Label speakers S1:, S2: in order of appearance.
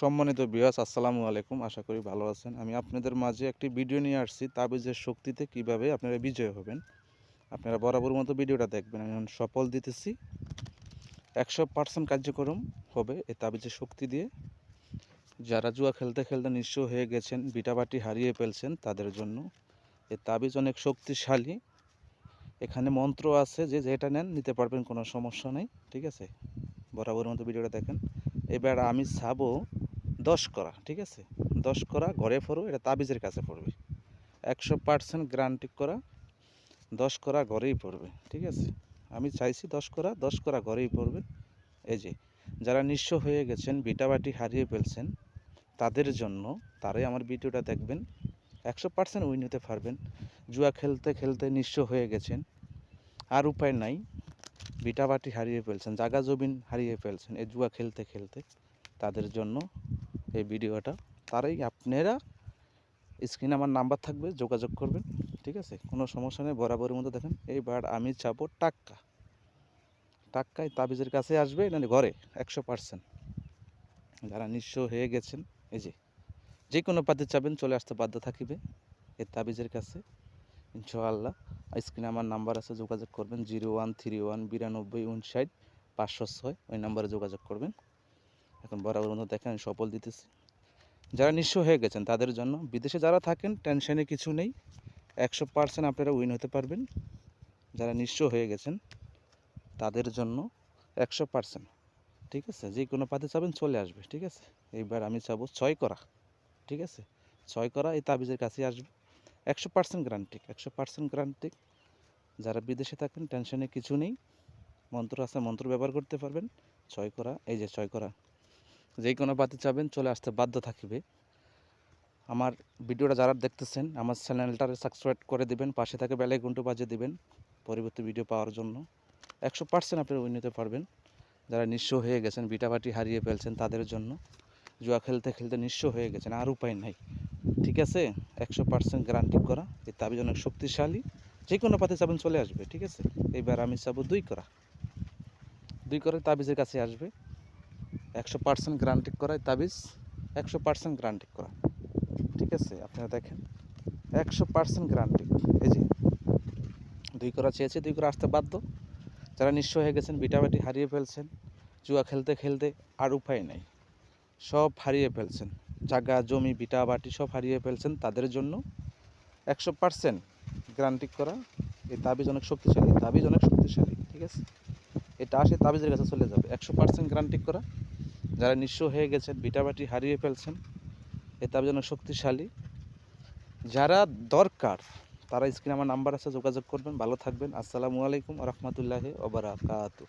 S1: সম্মানিত বিয়াস আসসালামু আলাইকুম। আশা করি ভালো আছেন। আমি আপনাদের মাঝে একটি ভিডিও নিয়ে আসছি, তাবিজের শক্তিতে কীভাবে আপনারা বিজয় হবেন। আপনারা বরাবর মতো ভিডিওটা দেখবেন। আমি সফল দিতেছি। একশো পার্সেন্ট কার্যক্রম হবে এই তাবিজের শক্তি দিয়ে। যারা জুয়া খেলতে খেলতে নিঃস্ব হয়ে গেছেন, বিটাবাটি হারিয়ে ফেলছেন, তাদের জন্য এই তাবিজ অনেক শক্তিশালী। এখানে মন্ত্র আছে যে, যেটা নেন, নিতে পারবেন, কোনো সমস্যা নেই, ঠিক আছে? বরাবর মতো ভিডিওটা দেখেন। এবার আমি ছাবো দশ করা, ঠিক আছে? দশ করা, ঘরে পড়ো এটা তাবিজের কাছে পড়বে। একশো পার্সেন্ট গ্যারান্টি করা, দশ করা ঘরেই পড়বে, ঠিক আছে? আমি চাইছি দশ করা দশ করা ঘরেই পড়বে। এই যে, যারা নিঃস্ব হয়ে গেছেন বিটাবাটি হারিয়ে ফেলছেন, তাদের জন্য তারাই আমার ভিডিওটা দেখবেন। একশো পার্সেন্ট উইন হতে পারবেন। জুয়া খেলতে খেলতে নিঃস্ব হয়ে গেছেন। আর উপায় নাই। বিটাবাটি হারিয়ে ফেলছেন, জাগা জমিন হারিয়ে ফেলছেন, এই জুয়া খেলতে খেলতে তাদের জন্য এই ভিডিওটা। তারাই আপনারা স্ক্রিনে আমার নাম্বার থাকবে, যোগাযোগ করবেন, ঠিক আছে? কোনো সমস্যা নেই, বরাবরের মতো দেখেন। এইবার আমি চাবো টাক্কা। টাক্কায় তাবিজের কাছে আসবে, না ঘরে, একশো পার্সেন্ট। যারা নিঃস্ব হয়ে গেছেন, এই যে যে কোনো পাতে চাবেন চলে আসতে বাধ্য থাকিবে এই তাবিজের কাছে। ইনশাআল্লাহ, স্ক্রিনে আমার নাম্বার আছে, যোগাযোগ করবেন, জিরো ওয়ান থ্রি ওয়ান বিরানব্বই উনষাট পাঁচশো ছয়, ওই নাম্বারে যোগাযোগ করবেন। এখন বরাবর মতো দেখেন সফল দিতেছি। যারা নিঃস্ব হয়ে গেছেন, তাদের জন্য বিদেশে যারা থাকেন, টেনশনে কিছু নেই। একশো পার্সেন্ট আপনারা উইন হতে পারবেন। যারা নিঃস্ব হয়ে গেছেন, তাদের জন্য একশো পার্সেন্ট ঠিক আছে? যে কোনো পাতে চাবেন চলে আসবে। ঠিক আছে? এইবার আমি চাবো ছয় করা। ঠিক আছে? ছয় করা এই তাবিজের কাছে আসবে। একশো পার্সেন্ট গ্রান্টিক একশো পার্সেন্ট গ্রান্টিক যারা বিদেশে থাকেন, টেনশনে কিছু নেই। মন্ত্র আছে, মন্ত্র ব্যবহার করতে পারবেন। ছয় করা, এই যে ছয় করা। যেই কোনো পাতে চাবেন, চলে আসতে বাধ্য থাকবে। আমার ভিডিওটা যারা দেখতেছেন, আমার চ্যানেলটারে সাবস্ক্রাইব করে দিবেন, পাশে থাকে বেলায় ঘন্টু বাজে দিবেন পরবর্তী ভিডিও পাওয়ার জন্য। একশো পার্সেন্ট আপনারা উইন নিতে পারবেন। যারা নিঃস্ব হয়ে গেছেন, বিটাবাটি হারিয়ে ফেলছেন তাদের জন্য। জুয়া খেলতে খেলতে নিঃস্ব হয়ে গেছেন, আর উপায় নাই। ঠিক আছে? একশো পার্সেন্ট গ্যারান্টি করা। এই তাবিজ অনেক শক্তিশালী। যে কোনো পাতে চাবেন, চলে আসবে। ঠিক আছে? এইবার আমি চাবো দুই করা। দুই করে তাবিজের কাছে আসবে। একশো পার্সেন্ট গ্যারান্টি করায় তাবিজ, একশো পার্সেন্ট গ্যারান্টি করা ঠিক আছে, আপনারা দেখেন, একশো পার্সেন্ট গ্যারান্টি এই যে, দুই করা চেয়েছে, দুই করে আসতে বাধ্য। যারা নিঃস্ব হয়ে গেছেন, বিটাবাটি হারিয়ে ফেলছেন, জুয়া খেলতে খেলতে আর উপায় নেই। সব হারিয়ে ফেলছেন, জায়গা, জমি বিটা বাটি সব হারিয়ে ফেলছেন তাদের জন্য। একশো পার্সেন্ট গ্যারান্টি করা, এই তাবিজ অনেক শক্তিশালী, তাবিজ অনেক শক্তিশালী, ঠিক আছে? এটা আসে তাবিজের কাছে চলে যাবে। একশো পার্সেন্ট গ্যারান্টি করা যারা নিঃস্ব হয়ে গেছেন, বিটাবাটি হারিয়ে ফেলছেন, এ তার জন্য শক্তিশালী। যারা দরকার, তারা স্ক্রিনে আমার নাম্বার আছে, যোগাযোগ করবেন। ভালো থাকবেন। আসসালামু আলাইকুম রহমতুল্লাহ ওবরাকাতু